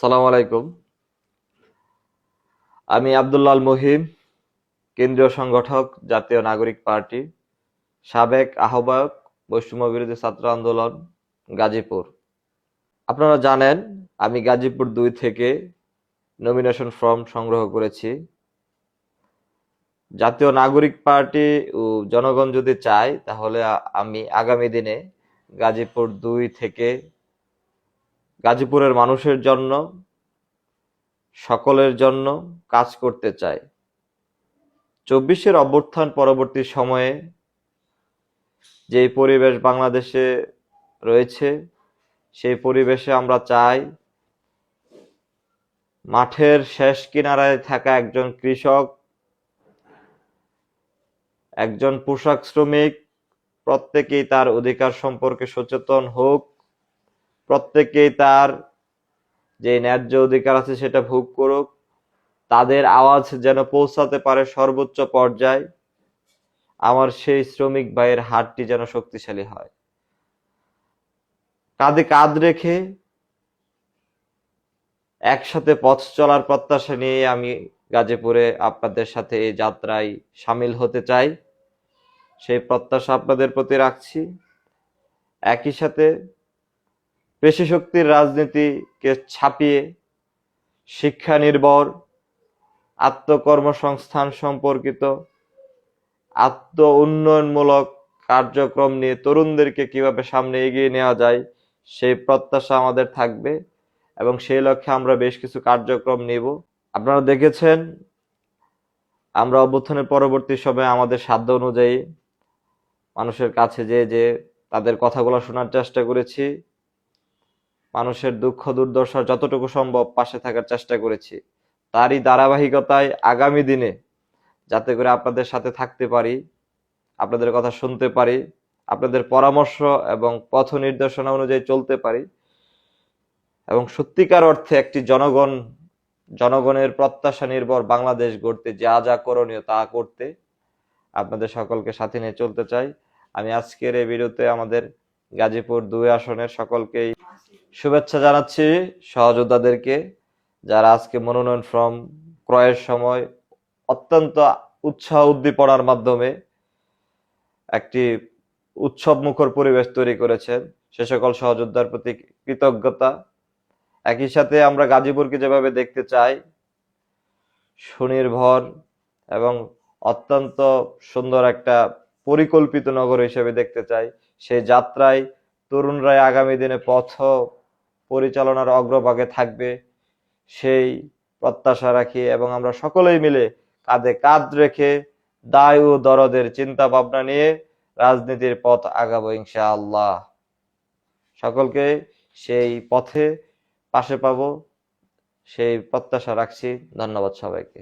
সালাম আলাইকুম। আমি আব্দুল্লাল মহিম কেন্দ্রীয় সংগঠক, জাতীয় নাগরিক পার্টি, সাবেক আহ্বায়ক, বৈষম্য বিরোধী ছাত্র আন্দোলন, গাজীপুর। আপনারা জানেন, আমি গাজীপুর দুই থেকে নমিনেশন ফর্ম সংগ্রহ করেছি। জাতীয় নাগরিক পার্টি ও জনগণ যদি চায়, তাহলে আমি আগামী দিনে গাজীপুর দুই থেকে গাজীপুরের মানুষের জন্য, সকলের জন্য কাজ করতে চাই। চব্বিশের অভ্যুত্থান পরবর্তী সময়ে যে পরিবেশ বাংলাদেশে রয়েছে, সেই পরিবেশে আমরা চাই মাঠের শেষ কিনারায় থাকা একজন কৃষক, একজন পোশাক শ্রমিক, প্রত্যেকেই তার অধিকার সম্পর্কে সচেতন হোক। প্রত্যেকেই তার যে ন্যায্য অধিকার আছে সেটা ভোগ করুক। তাদের আওয়াজ যেন পৌঁছাতে পারে সর্বোচ্চ পর্যায়ে। আমার সেই শ্রমিক ভাইয়ের হাতটি যেন শক্তিশালী হয়। কাঁধে কাঁধ রেখে একসাথে পথ চলার প্রত্যাশা নিয়ে আমি গাজীপুরে আপনাদের সাথে এই যাত্রায় সামিল হতে চাই। সেই প্রত্যাশা আপনাদের প্রতি রাখছি। একই সাথে পেশি শক্তির রাজনীতিকে ছাপিয়ে শিক্ষা নির্ভর, আত্মকর্মসংস্থান সম্পর্কিত আত্ম উন্নয়নমূলক কার্যক্রম নিয়ে তরুণদেরকে কীভাবে সামনে এগিয়ে নেওয়া যায়, সেই প্রত্যাশা আমাদের থাকবে এবং সেই লক্ষ্যে আমরা বেশ কিছু কার্যক্রম নেব। আপনারা দেখেছেন, আমরা অভ্যুত্থানের পরবর্তী সময়ে আমাদের সাধ্য অনুযায়ী মানুষের কাছে যে যে তাদের কথাগুলো শোনার চেষ্টা করেছি। মানুষের দুঃখ, দুর্দশা যতটুকু সম্ভব পাশে থাকার চেষ্টা করেছি। তারই ধারাবাহিকতায় আগামী দিনে যাতে করে আপনাদের সাথে থাকতে পারি, আপনাদের কথা শুনতে পারি, আপনাদের পরামর্শ এবং পথ নির্দেশনা অনুযায়ী চলতে পারি এবং সত্যিকার অর্থে একটি জনগণ, জনগণের প্রত্যাশা নির্ভর বাংলাদেশ গড়তে যা যা করণীয় তা করতে আপনাদের সকলকে সাথে নিয়ে চলতে চাই। আমি আজকের এই ভিডিওতে আমাদের গাজীপুর দুই আসনের সকলকেই শুভেচ্ছা জানাচ্ছি সহযোদ্ধাদেরকে, যারা আজকে মনোনয়ন ফর্ম ক্রয়ের সময় অত্যন্ত উৎসাহ উদ্দীপনার মাধ্যমে একটি উৎসব মুখর পরিবেশ তৈরি করেছেন। সে সকল সহযোদ্ধার প্রতি কৃতজ্ঞতা। একই সাথে আমরা গাজীপুরকে যেভাবে দেখতে চাই, সুনির্ভর এবং অত্যন্ত সুন্দর একটা পরিকল্পিত নগর হিসেবে দেখতে চাই। সেই যাত্রায় তরুণরাই আগামী দিনে পথ পরিচালনার অগ্রভাগে থাকবে। সেই প্রত্যাশা রাখি এবং আমরা সকলেই মিলে কাঁধে কাঁধ রেখে দায় ও দরদের চিন্তা ভাবনা নিয়ে রাজনীতির পথ আগাবো ইনশাআল্লাহ। সকলকে সেই পথে পাশে পাবো, সেই প্রত্যাশা রাখছি। ধন্যবাদ সবাইকে।